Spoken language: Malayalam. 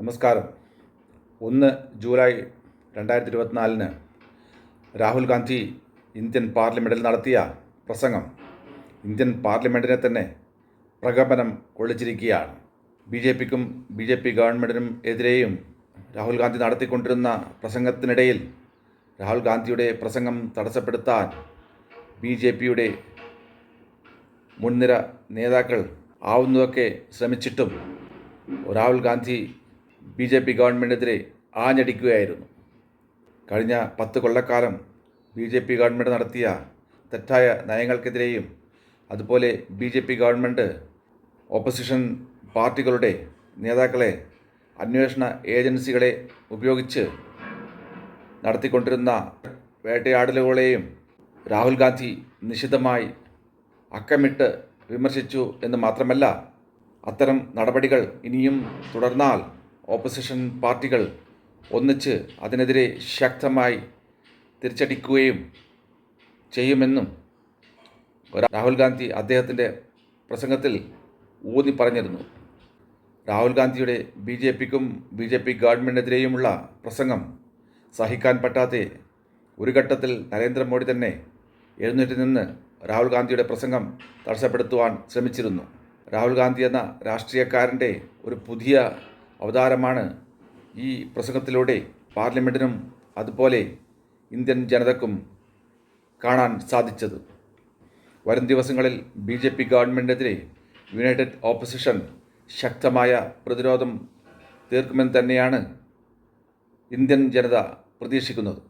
നമസ്കാരം. ഒന്ന് ജൂലൈ രണ്ടായിരത്തി ഇരുപത്തിനാലിന് രാഹുൽ ഗാന്ധി ഇന്ത്യൻ പാർലമെന്റിൽ നടത്തിയ പ്രസംഗം. ഇന്ത്യൻ പാർലമെന്റിനെ തന്നെ പ്രകമ്പനം കൊള്ളിച്ചിരിക്കുകയാണ്. ബി ജെ പിക്കും ബി ജെ പി ഗവൺമെന്റിനും എതിരെയും രാഹുൽ ഗാന്ധി നടത്തിക്കൊണ്ടിരുന്ന പ്രസംഗത്തിനിടയിൽ രാഹുൽ ഗാന്ധിയുടെ പ്രസംഗം തടസ്സപ്പെടുത്താൻ ബി ജെ പിയുടെ മുൻനിര നേതാക്കൾ ആവുന്നതൊക്കെ ശ്രമിച്ചിട്ടും Rahul Gandhi B J P ഗവൺമെന്റിനെതിരെ ആഞ്ഞടിക്കുകയായിരുന്നു. കഴിഞ്ഞ പത്ത് കൊല്ലക്കാലം ബി ജെ പി ഗവൺമെന്റ് നടത്തിയ തെറ്റായ നയങ്ങൾക്കെതിരെയും അതുപോലെ B J P government opposition പാർട്ടികളുടെ നേതാക്കളെ അന്വേഷണ ഏജൻസികളെ ഉപയോഗിച്ച് നടത്തിക്കൊണ്ടിരുന്ന വേട്ടയാടലുകളെയും രാഹുൽ ഗാന്ധി നിശിതമായി അക്കമിട്ട് വിമർശിച്ചു എന്ന് മാത്രമല്ല അത്തരം നടപടികൾ ഇനിയും തുടർന്നാൽ ഓപ്പോസിഷൻ പാർട്ടികൾ ഒന്നിച്ച് അതിനെതിരെ ശക്തമായി തിരിച്ചടിക്കുകയും ചെയ്യുമെന്നും രാഹുൽ ഗാന്ധി അദ്ദേഹത്തിന്റെ പ്രസംഗത്തിൽ ഊന്നി പറഞ്ഞിരുന്നു. രാഹുൽ ഗാന്ധിയുടെ ബി ജെ പിക്കും ബി ജെ പി ഗവൺമെന്റിനെതിരെയുമുള്ള പ്രസംഗം സഹിക്കാൻ പറ്റാതെ ഒരു ഘട്ടത്തിൽ നരേന്ദ്രമോദി തന്നെ എഴുന്നേറ്റ് നിന്ന് രാഹുൽ ഗാന്ധിയുടെ പ്രസംഗം തടസ്സപ്പെടുത്തുവാൻ ശ്രമിച്ചിരുന്നു. രാഹുൽ ഗാന്ധി എന്ന രാഷ്ട്രീയക്കാരന്റെ ഒരു പുതിയ അവതാരമാണ് ഈ പ്രസംഗത്തിലൂടെ പാർലമെന്റിനും അതുപോലെ ഇന്ത്യൻ ജനതക്കും കാണാൻ സാധിച്ചത്. വരും ദിവസങ്ങളിൽ ബി ജെ പി ഗവൺമെന്റിനെതിരെ യുണൈറ്റഡ് ഓപ്പോസിഷൻ ശക്തമായ പ്രതിരോധം തീർക്കുമെന്ന് തന്നെയാണ് ഇന്ത്യൻ ജനത പ്രതീക്ഷിക്കുന്നത്.